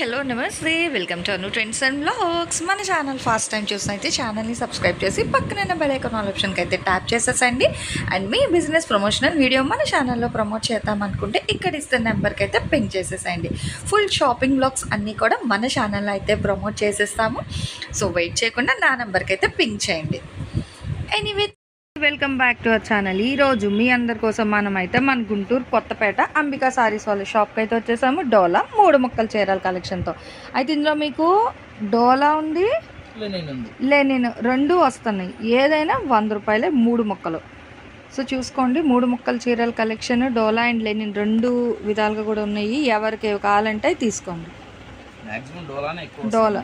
Hello నమస్తే welcome to Anu trends and blogs మన channel first time చూసిన అయితే ఛానల్ని సబ్స్క్రైబ్ చేసి పక్కన బెల్ ఐకాన్ ఆప్షన్కి అయితే ట్యాప్ చేసేసండి. అండ్ మీ బిజినెస్ ప్రమోషనల్ వీడియో మన ఛానల్లో ప్రమోట్ చేద్దాం అనుకుంటే ఇక్కడ ఇస్తున్న నెంబర్కి అయితే పింక్ చేసేసండి. ఫుల్ షాపింగ్ బ్లాగ్స్ అన్నీ కూడా మన ఛానల్లో అయితే ప్రమోట్ చేసేస్తాము. సో వెయిట్ చేయకుండా నా నెంబర్కి అయితే పింక్ చేయండి. Anyway welcome back to our channel ఈ రోజు మీ అందరి కోసం మనం అయితే మన గుంటూరు కొత్తపేట అంబికా సారీస్ వాళ్ళ షాప్కి అయితే వచ్చేసాము. డోలా మూడు మొక్కల చీరల కలెక్షన్తో అయితే ఇందులో మీకు డోలా ఉంది లెనిన్ రెండు వస్తున్నాయి. ఏదైనా వంద రూపాయలే మూడు మొక్కలు. సో చూసుకోండి మూడు మొక్కల చీరల కలెక్షన్ డోలా అండ్ లెనిన్ రెండు విధాలుగా కూడా ఉన్నాయి. ఎవరికి కావాలంటే తీసుకోండి. డోలా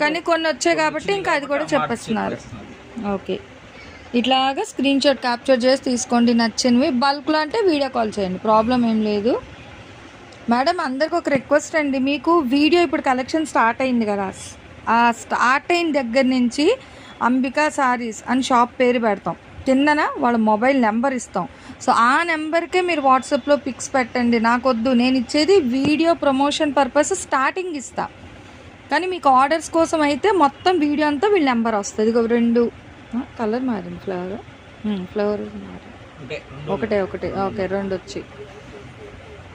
కానీ కొన్ని వచ్చాయి కాబట్టి ఇంకా అది కూడా చెప్పేస్తున్నారు. ఓకే. ఇట్లాగా స్క్రీన్ షాట్ క్యాప్చర్ చేసి తీసుకోండి నచ్చినవి. బల్క్లో అంటే వీడియో కాల్ చేయండి ప్రాబ్లం ఏం లేదు. మేడం అందరికి ఒక రిక్వెస్ట్ అండి. మీకు వీడియో ఇప్పుడు కలెక్షన్ స్టార్ట్ అయింది కదా. ఆ స్టార్ట్ అయిన దగ్గర నుంచి అంబికా సారీస్ అని షాప్ పేరు పెడతాం. కిందన వాళ్ళ మొబైల్ నెంబర్ ఇస్తాం. సో ఆ నెంబర్కే మీరు వాట్సాప్లో పిక్స్ పెట్టండి. నాకొద్దు. నేను ఇచ్చేది వీడియో ప్రమోషన్ పర్పస్ స్టార్టింగ్ ఇస్తాను కానీ మీకు ఆర్డర్స్ కోసం అయితే మొత్తం వీడియో అంతా వీళ్ళ నెంబర్ వస్తుంది. ఇక రెండు. కలర్ మారింది ఫ్లవర్ ఫ్లవర్ మారింది. ఒకటే ఒకటే ఓకే రెండు వచ్చి.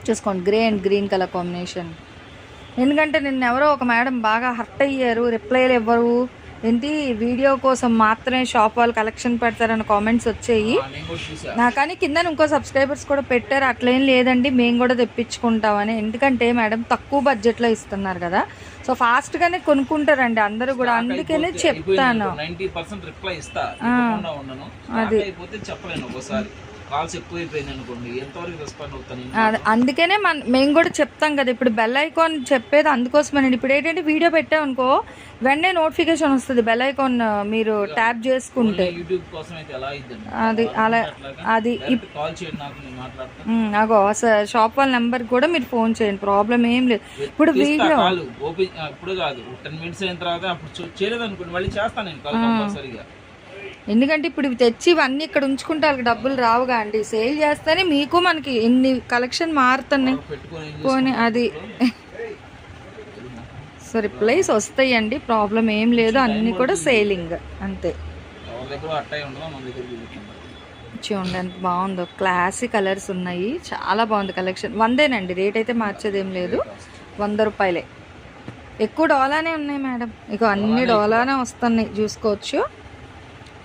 చూసుకోండి grey and green colour combination ఎందుకంటే నిన్న ఎవరో ఒక మేడం బాగా హర్ట్ అయ్యారు. రిప్లైలు ఇవ్వరు. ఏంటి వీడియో కోసం మాత్రమే షాప్ వాళ్ళు కలెక్షన్ పెడతారన్న కామెంట్స్ వచ్చాయి. నా కానీ కింద ఇంకో సబ్స్క్రైబర్స్ కూడా పెట్టారు అట్లేం లేదండి మేము కూడా తెప్పించుకుంటామని. ఎందుకంటే మేడం తక్కువ బడ్జెట్లో ఇస్తున్నారు కదా. సో ఫాస్ట్గానే కొనుక్కుంటారండి అందరూ కూడా. అందుకనే చెప్తాను. అది. కాల్స్ ఎక్కువ అయిపోయింది అనుకోండి ఎంతవరకు రెస్పాండ్ అవుతాను అందుకనే మన మేము కూడా చెప్తాం కదా ఇప్పుడు బెల్ ఐకాన్ చెప్పేది అందుకోసమేనండి ఇప్పుడు ఏంటంటే వీడియో పెట్టామనుకో వెంటనే నోటిఫికేషన్ వస్తుంది బెల్ ఐకాన్ మీరు ట్యాప్ చేసుకుంటే. యూట్యూబ్ కోసం అయితే ఎలా అయిద్దండి? అది అలా అది కాల్ చేయండి నాకు నేను మాట్లాడతాను. ఉమ్, అగో అసలు షాప్ వాళ్ళ నెంబర్ కూడా మీరు ఫోన్ చేయండి ప్రాబ్లం ఏం లేదు. ఇప్పుడు వీడియో ఇప్పుడు కాదు టెన్ మినిట్స్ అయిన తర్వాత అప్పుడు చేయలేదు అనుకోండి మళ్ళీ చేస్తాను నేను కాల్ కంపల్సరీగా ఎందుకంటే ఇప్పుడు ఇవి తెచ్చి ఇవన్నీ ఇక్కడ ఉంచుకుంటే వాళ్ళకి డబ్బులు రావుగా అండి. సేల్ చేస్తేనే మీకు మనకి ఎన్ని కలెక్షన్ మారుతున్నాయి. పోనీ అది సో రిప్లైస్ వస్తాయండి. ప్రాబ్లం ఏం లేదు. అన్నీ కూడా సేలింగ్ అంతే. చూడండి ఎంత బాగుందో. క్లాసీ కలర్స్ ఉన్నాయి. చాలా బాగుంది కలెక్షన్. వందేనండి. రేట్ అయితే మార్చేది ఏం లేదు. వంద రూపాయలే. ఎక్కువ డోలానే ఉన్నాయి మేడం. ఇక అన్ని డోలానే వస్తున్నాయి. చూసుకోవచ్చు.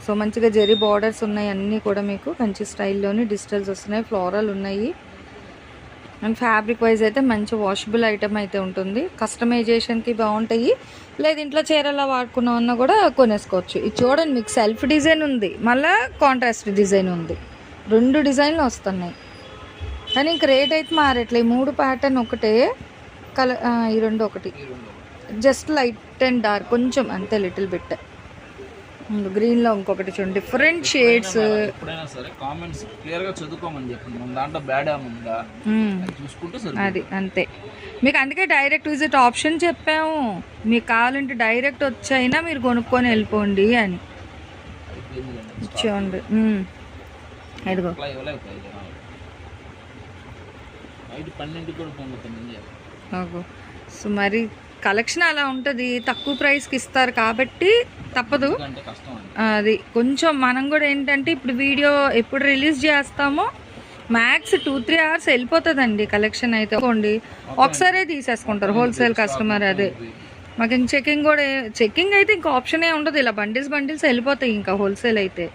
సో మంచిగా జెరీ బార్డర్స్ ఉన్నాయి అన్నీ కూడా మీకు. కంచి స్టైల్లోని డిజిటల్స్ వస్తున్నాయి ఫ్లోరల్ ఉన్నాయి. అండ్ ఫ్యాబ్రిక్ వైజ్ అయితే మంచి వాషబుల్ ఐటమ్ అయితే ఉంటుంది. కస్టమైజేషన్కి బాగుంటాయి. లేదు ఇంట్లో చీరలా వాడుకున్నామన్నా కూడా కొనేసుకోవచ్చు. ఇది చూడండి మీకు సెల్ఫ్ డిజైన్ ఉంది మళ్ళీ కాంట్రాస్ట్ డిజైన్ ఉంది. రెండు డిజైన్లు వస్తున్నాయి. కానీ ఇంక రేట్ అయితే మారట్లే. మూడు ప్యాటర్న్ ఒకటే కలర్ ఈ రెండు ఒకటి. జస్ట్ లైట్ అండ్ డార్క్ కొంచెం అంతే లిటిల్ బిట్. గ్రీన్లో ఇంకొకటి చూడండి. డిఫరెంట్ షేడ్స్ ఎప్పుడైనా సరే కామెంట్స్ క్లియర్గా చదువుకోమని చెప్పండి. మన దాంట్లో బ్యాడ్ ఉందా? అది చూసుకుంటే అది అంతే. మీకు అందుకే డైరెక్ట్ విజిట్ ఆప్షన్ చెప్పాము. మీకు కావాలంటే డైరెక్ట్ వచ్చైనా మీరు కొనుక్కొని వెళ్ళిపోండి అని. చూడండి. ఇదిగో. ఓహో. సో మరి కలెక్షన్ అలా ఉంటుంది తక్కువ ప్రైస్కి ఇస్తారు కాబట్టి తప్పదు. అది కొంచెం మనం కూడా ఏంటంటే ఇప్పుడు వీడియో ఎప్పుడు రిలీజ్ చేస్తామో మ్యాక్స్ టూ త్రీ అవర్స్ వెళ్ళిపోతుందండి కలెక్షన్ అయితే. అనుకోండి ఒకసారే తీసేసుకుంటారు హోల్సేల్ కస్టమర్ అదే. మాకు ఇంక చెకింగ్ కూడా చెకింగ్ అయితే ఇంకా ఆప్షనే ఉండదు. ఇలా బండిల్స్ బండిల్స్ వెళ్ళిపోతాయి ఇంకా హోల్సేల్ అయితే.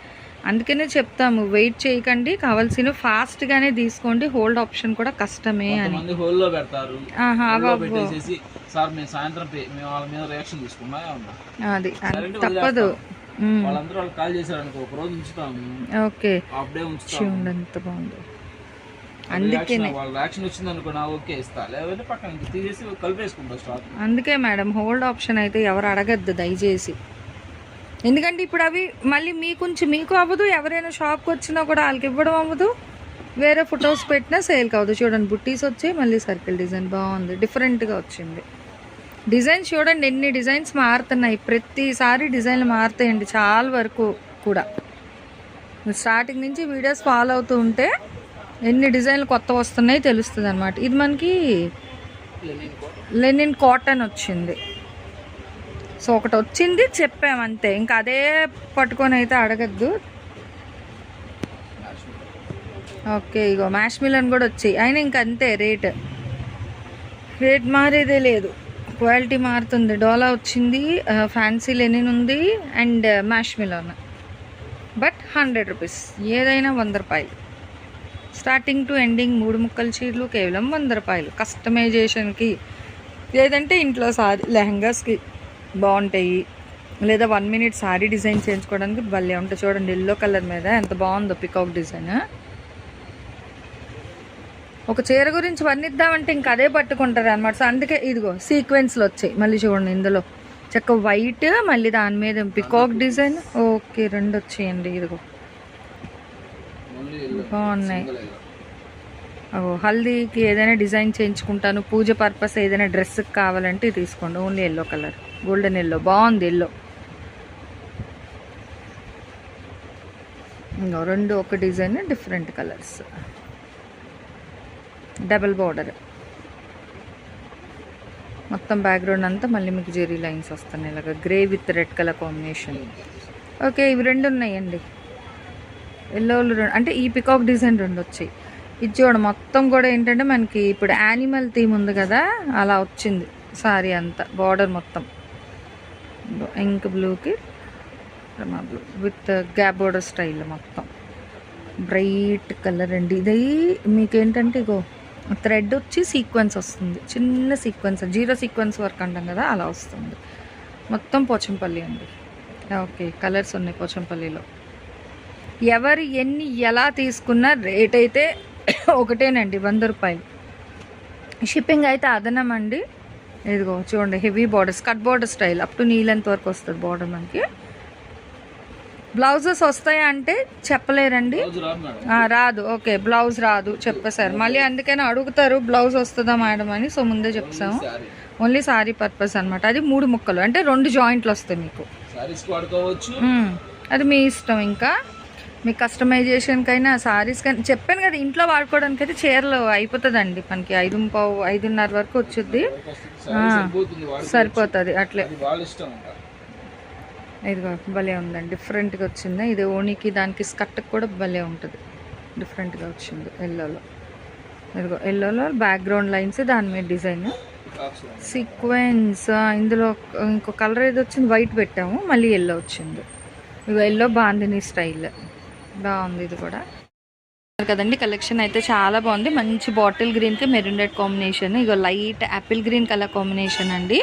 అందుకనే చెప్తాము వెయిట్ చేయకండి. కావాల్సిన ఫాస్ట్గానే తీసుకోండి. హోల్డ్ ఆప్షన్ కూడా కష్టమే అని. హోల్లో పెడతారు. సార్ మేము సాయంత్రం మేము వాళ్ళ మీద రియాక్షన్ తీసుకున్నా అది తప్పదు. మ్మ్. వాళ్ళందరూ వాళ్ళు కాల్ చేశారు అనుకో ఒక రోజు ఉంచుతాము ఓకే. హాఫ్ డే ఉంచుతాము చూడండి ఎంత బాగుందో. రియాక్షన్ వాళ్ళ రియాక్షన్ వచ్చింది అనుకో నా ఓకే ఇస్తా. లేకపోతే పక్కన ఇంక తీసేసి కలిపేసుకుంటా స్టాక్ అందుకే మేడం హోల్డ్ ఆప్షన్ అయితే ఎవరు అడగద్దు దయచేసి. ఎందుకంటే ఇప్పుడు అవి మళ్ళీ మీకుంచి మీకు అవ్వదు ఎవరైనా షాప్కి వచ్చినా కూడా వాళ్ళకి ఇవ్వడం అవ్వదు. వేరే ఫొటోస్ పెట్టినా సేల్కి అవ్వదు. చూడండి బుట్టీస్ వచ్చాయి మళ్ళీ సర్కిల్ డిజైన్ బాగుంది. డిఫరెంట్గా వచ్చింది. డిజైన్స్ చూడండి ఎన్ని డిజైన్స్ మారుతున్నాయి. ప్రతిసారి డిజైన్లు మారుతాయండి చాలా వరకు కూడా. స్టార్టింగ్ నుంచి వీడియోస్ ఫాలో అవుతూ ఉంటే ఎన్ని డిజైన్లు కొత్త వస్తున్నాయి తెలుస్తుంది అనమాట ఇది మనకి లెనిన్ కాటన్ వచ్చింది. సో ఒకటి వచ్చింది చెప్పామంతే ఇంకా అదే పట్టుకొని అయితే అడగద్దు. ఓకే ఇగో మ్యాష్ మిలన్ కూడా వచ్చాయి. అయినా ఇంక అంతే రేట్. రేట్ మారేదే లేదు. క్వాలిటీ మారుతుంది. డోలా వచ్చింది ఫ్యాన్సీ లెనిన్ ఉంది అండ్ మ్యాష్ మిలన్. But hundred rupees. ఏదైనా వంద రూపాయలు. స్టార్టింగ్ టు ఎండింగ్ మూడు ముక్కల చీరలు కేవలం వంద రూపాయలు. కస్టమైజేషన్కి. లేదంటే ఇంట్లో సారీ లెహంగాస్కి. బాగుంటాయి. లేదా వన్ మినిట్ సారీ డిజైన్ చేయించుకోవడానికి భలే ఉంటాయి. చూడండి ఎల్లో కలర్ మీద ఎంత బాగుందో పికాక్ డిజైన్ ఒక చీర గురించి వర్ణిద్దామంటే ఇంకా అదే పట్టుకుంటారు అనమాట సో అందుకే ఇదిగో సీక్వెన్స్లు వచ్చాయి. మళ్ళీ చూడండి ఇందులో. చక్క వైట్ మళ్ళీ దాని మీద పికాక్ డిజైన్ ఓకే రెండు వచ్చాయండి ఇదిగో. బాగున్నాయి. ఓ హల్దీకి ఏదైనా డిజైన్ చేయించుకుంటాను. పూజ పర్పస్ ఏదైనా డ్రెస్కి కావాలంటే తీసుకోండి. Only yellow colour golden yellow బాగుంది ఎల్లో రెండు ఒక design different colours double border మొత్తం బ్యాక్గ్రౌండ్ అంతా మళ్ళీ మీకు జెరీ లైన్స్ వస్తున్నాయి. ఇలాగ grey with red colour combination okay ఇవి రెండు ఉన్నాయండి. ఎల్లోలు రెండు అంటే ఈ పికాక్ డిజైన్ రెండు వచ్చాయి. ఇది చూడండి మొత్తం కూడా ఏంటంటే మనకి ఇప్పుడు యానిమల్ థీమ్ ఉంది కదా అలా వచ్చింది. సారీ అంతా బార్డర్ మొత్తం. ఇంక్ బ్లూకి రమా blue with gap border style మొత్తం. బ్రైట్ కలర్ అండి. ఇది మీకేంటంటే ఇగో థ్రెడ్ వచ్చి సీక్వెన్స్ వస్తుంది. చిన్న సీక్వెన్స్ జీరో సీక్వెన్స్ వర్క్ అంటాం కదా అలా వస్తుంది. మొత్తం పోచంపల్లి అండి. ఓకే కలర్స్ ఉన్నాయి పోచంపల్లిలో. ఎవరు ఎన్ని ఎలా తీసుకున్నా రేట్ అయితే ఒకటేనండి వంద రూపాయలు. షిప్పింగ్ అయితే అదనమండి. ఇదిగో చూడండి heavy borders cut border style up to knee length వరకు వస్తుంది బార్డర్ మనకి. బ్లౌజెస్ వస్తాయా అంటే చెప్పలేరండి. రాదు ఓకే బ్లౌజ్ రాదు. చెప్పేశారు. మళ్ళీ అందుకని అడుగుతారు బ్లౌజ్ వస్తుందా మేడం అని సో ముందే చెప్తాము ఓన్లీ సారీ పర్పస్ అనమాట అది మూడు ముక్కలు అంటే రెండు జాయింట్లు వస్తాయి మీకు. అది మీ ఇష్టం ఇంకా. మీ కస్టమైజేషన్కైనా సారీస్ కానీ చెప్పాను కదా ఇంట్లో వాడుకోవడానికి అయితే చీరలు అయిపోతుందండి మనకి ఐదు పావు ఐదున్నర వరకు వచ్చుద్ది. సారీ సరిపోతుంది అట్లే. ఇదిగో భలే ఉందండి డిఫరెంట్గా వచ్చింది. ఇది ఓనికి దానికి స్కర్ట్కి కూడా భలే ఉంటుంది. డిఫరెంట్గా వచ్చింది ఎల్లోలో ఇదిగో ఎల్లోలో బ్యాక్గ్రౌండ్ లైన్స్ దాని మీద డిజైన్ సీక్వెన్స్ ఇందులో ఇంకో కలర్ ఏది వచ్చింది వైట్ పెట్టాము మళ్ళీ ఎల్లో వచ్చింది. ఇగో ఎల్లో బాందిని స్టైల్ బాగుంది ఇది కూడా. కదండి కలెక్షన్ అయితే చాలా బాగుంది. మంచి బాటిల్ గ్రీన్కి మెరూన్ రెడ్ కాంబినేషన్ ఇగో light apple green colour combination అండి.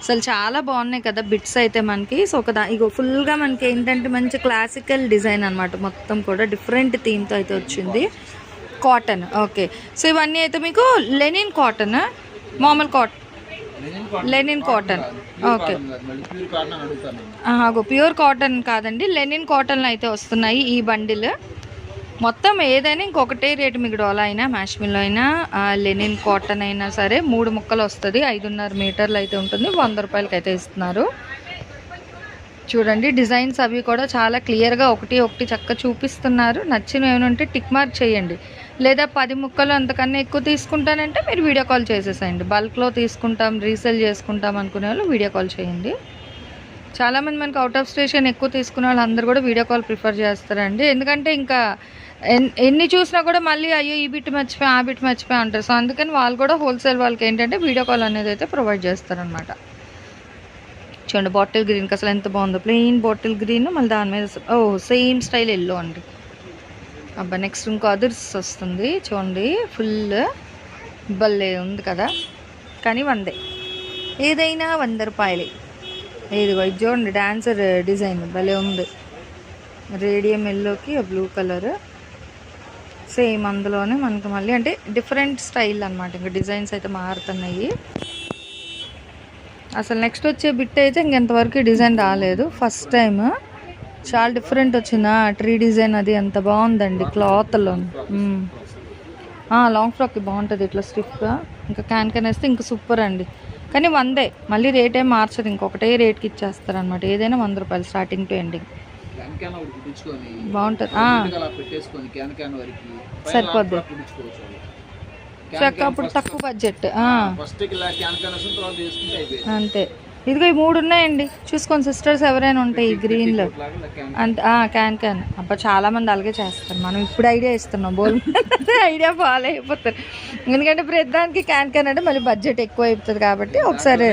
అసలు చాలా బాగున్నాయి కదా బిట్స్ అయితే మనకి. సో ఒక దా ఇగో ఫుల్గా మనకి ఏంటంటే మంచి క్లాసికల్ డిజైన్ అనమాట మొత్తం కూడా డిఫరెంట్ థీమ్తో అయితే వచ్చింది. కాటన్ ఓకే సో ఇవన్నీ అయితే మీకు లెనిన్ కాటన్ మామూలు cotton linen cotton okay pure cotton cotton కాదండి. లెనిన్ కాటన్లు అయితే వస్తున్నాయి ఈ బండిల్. మొత్తం ఏదైనా ఇంకొకటే రేటు మీకు డోలా అయినా మ్యాష్మిల్లో అయినా లెనిన్ కాటన్ అయినా సరే మూడు ముక్కలు వస్తుంది. ఐదున్నర మీటర్లు అయితే ఉంటుంది. వంద రూపాయలకి అయితే ఇస్తున్నారు. చూడండి డిజైన్స్ అవి కూడా చాలా క్లియర్గా ఒకటి ఒకటి చక్క చూపిస్తున్నారు. నచ్చిన ఏమైనా టిక్ మార్క్ చేయండి. లేదా పది ముక్కలు అంతకన్నా ఎక్కువ తీసుకుంటానంటే మీరు వీడియో కాల్ చేసేసేయండి. బల్క్లో తీసుకుంటాం రీసేల్ చేసుకుంటాం అనుకునే వాళ్ళు వీడియో కాల్ చేయండి. చాలామంది మనకు అవుట్ ఆఫ్ స్టేషన్ ఎక్కువ తీసుకునే వాళ్ళు అందరూ కూడా వీడియో కాల్ ప్రిఫర్ చేస్తారండి. ఎందుకంటే ఇంకా ఎన్ని చూసినా కూడా మళ్ళీ అయ్యో ఈ బిట్ మర్చిపోయి ఆ బిట్ మర్చిపోయి అంటారు. సో అందుకని వాళ్ళు కూడా హోల్సేల్ వాళ్ళకి ఏంటంటే వీడియో కాల్ అనేది అయితే ప్రొవైడ్ చేస్తారనమాట చూడండి బాటిల్ గ్రీన్కి అసలు ఎంత బాగుందో. ప్లెయిన్ బాటిల్ గ్రీన్ మళ్ళీ దాని మీద ఓ సేమ్ స్టైల్ ఎల్లో అండి. అబ్బా నెక్స్ట్ ఇంకో అదర్స్ వస్తుంది. చూడండి ఫుల్ భలే ఉంది కదా. కానీ వందే. ఏదైనా వంద రూపాయలే. ఇదిగో ఇది చూడండి డాన్సర్ డిజైన్. భలే ఉంది. రేడియం ఎల్లోకి బ్లూ కలర్. సేమ్ అందులోనే మనకు మళ్ళీ అంటే డిఫరెంట్ స్టైల్ అనమాట ఇంకా డిజైన్స్ అయితే మారుతున్నాయి. అసలు నెక్స్ట్ వచ్చే బిట్ అయితే ఇంకెంతవరకు డిజైన్ రాలేదు. ఫస్ట్ టైం చాలా డిఫరెంట్ వచ్చిందా? ట్రీ డిజైన్ అది ఎంత బాగుందండి క్లాత్లో లాంగ్ ఫ్రాక్ బాగుంటుంది ఇట్లా స్టిఫ్గా ఇంకా క్యాన్ క్యాన్ వేస్తే ఇంకా సూపర్ అండి. కానీ వందే. మళ్ళీ రేట్ ఏం మార్చదు ఇంకొకటే రేట్కి ఇచ్చేస్తారు అనమాట ఏదైనా వంద రూపాయలు స్టార్టింగ్ టు ఎండింగ్ బాగుంటుంది. సరిపోద్ది. లాంగ్ ఫ్రాక్ కుట్టించుకోవచ్చు వాళ్ళు. చక్క అప్పుడు తక్కువ బడ్జెట్ అంతే. ఇదిగో ఈ మూడు ఉన్నాయండి. చూసుకోండి సిస్టర్స్ ఎవరైనా ఉంటాయి ఈ గ్రీన్లో అంతే. క్యాన్ క్యాన్ అబ్బా చాలా మంది అలాగే చేస్తారు. మనం ఇప్పుడు ఐడియా ఇస్తున్నాం. బోల్ ఐడియా ఫాలో అయిపోతారు. ఎందుకంటే ప్రతిదానికి క్యాన్ క్యాన్ అంటే మళ్ళీ బడ్జెట్ ఎక్కువ అయిపోతుంది కాబట్టి ఒకసారి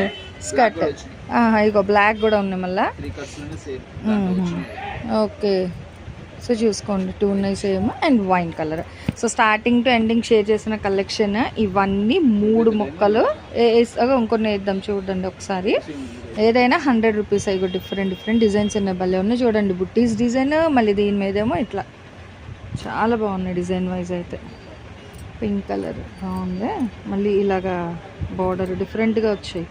స్కర్ట్ ఇగో బ్లాక్ కూడా ఉంది మళ్ళీ. ఓకే. సో చూసుకోండి. టూ ఉన్నాయి same and wine colour. So starting to ending share చేసిన కలెక్షన్ ఇవన్నీ మూడు మొక్కలు. ఏ- ఇంకొన్ని వేద్దాం చూడండి ఒకసారి. ఏదైనా హండ్రెడ్ రూపీస్ అవి డిఫరెంట్ డిఫరెంట్ డిజైన్స్ ఉన్నాయి. భలే ఉన్నాయి చూడండి. బుట్టీస్ డిజైన్ మళ్ళీ దీని మీదేమో ఇట్లా. చాలా బాగున్నాయి డిజైన్ వైజ్ అయితే. పింక్ కలర్ బాగుంది. మళ్ళీ ఇలాగా బార్డర్ డిఫరెంట్గా వచ్చాయి.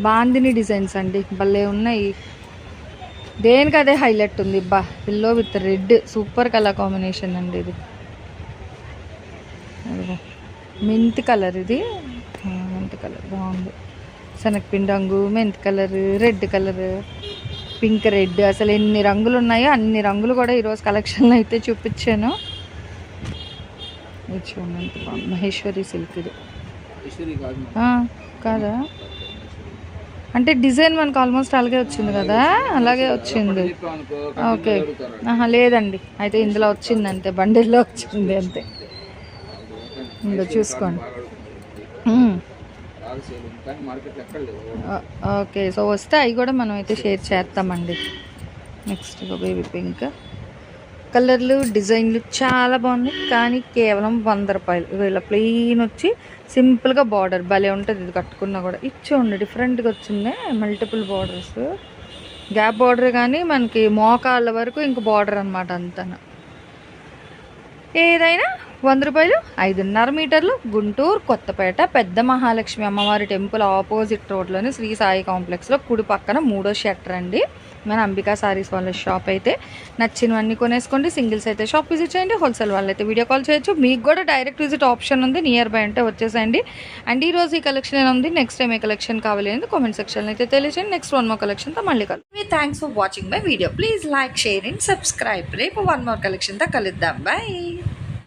బాందిని డిజైన్స్ అండి. భలే ఉన్నాయి. దేనికి అదే హైలైట్ ఉంది బా. Pillow with red super colour combination అండి ఇది. మెంత్ కలర్ ఇది. మెంత్ కలర్ బాగుంది. శనగపిండి రంగు mint colour red colour pink red అసలు ఎన్ని రంగులు ఉన్నాయో అన్ని రంగులు కూడా ఈరోజు కలెక్షన్లో అయితే చూపించాను. చూడండి మహేశ్వరి సిల్క్ ఇది. కాదా? అంటే డిజైన్ మనకు ఆల్మోస్ట్ అలాగే వచ్చింది కదా? అలాగే వచ్చింది. ఓకే. ఆహా లేదండి. అయితే ఇందులో వచ్చింది అంతే బండిల్లో వచ్చింది అంతే. ఇందులో చూసుకోండి. ఓకే. సో వస్తే అవి కూడా మనం అయితే షేర్ చేస్తామండి. Next baby pink. కలర్లు డిజైన్లు చాలా బాగున్నాయి. కానీ కేవలం వంద రూపాయలు. ఇలా ప్లెయిన్ వచ్చి సింపుల్గా బార్డర్ భలే ఉంటుంది ఇది కట్టుకున్నా కూడా. ఇచ్చోండి డిఫరెంట్గా వచ్చింది. మల్టిపుల్ బార్డర్స్ గ్యాప్ బార్డర్ కానీ మనకి మోకాళ్ళ వరకు ఇంక బార్డర్ అనమాట అంతా ఏదైనా వంద రూపాయలు ఐదున్నర మీటర్లు గుంటూరు కొత్తపేట పెద్ద మహాలక్ష్మి అమ్మవారి టెంపుల్ ఆపోజిట్ రోడ్లోని శ్రీ సాయి కాంప్లెక్స్లో కుడి పక్కన మూడో షట్టర్ అండి. మన అంబికా సారీస్ వాళ్ళ షాప్ అయితే. నచ్చినవన్నీ కొనేసుకోండి సింగిల్స్ అయితే షాప్ విజిట్ చేయండి హోల్సేల్ వాళ్ళైతే వీడియో కాల్ చేయొచ్చు. మీకు కూడా డైరెక్ట్ విజిట్ ఆప్షన్ ఉంది నియర్ బై అంటే వచ్చేసేయండి. అండ్ ఈ రోజు ఈ కలెక్షన్ ఎలా ఉంది? నెక్స్ట్ టైం ఏ కలెక్షన్ కావాలి అనేది కామెంట్ సెక్షన్ అయితే తెలియజేయండి నెక్స్ట్ వన్ మోర్ కలెక్షన్తో మళ్ళీ కలుద్దాం. Thanks for watching my video. Please like share and subscribe. రేపు వన్ మోర్ కలెక్షన్తో కలుద్దాం. బాయ్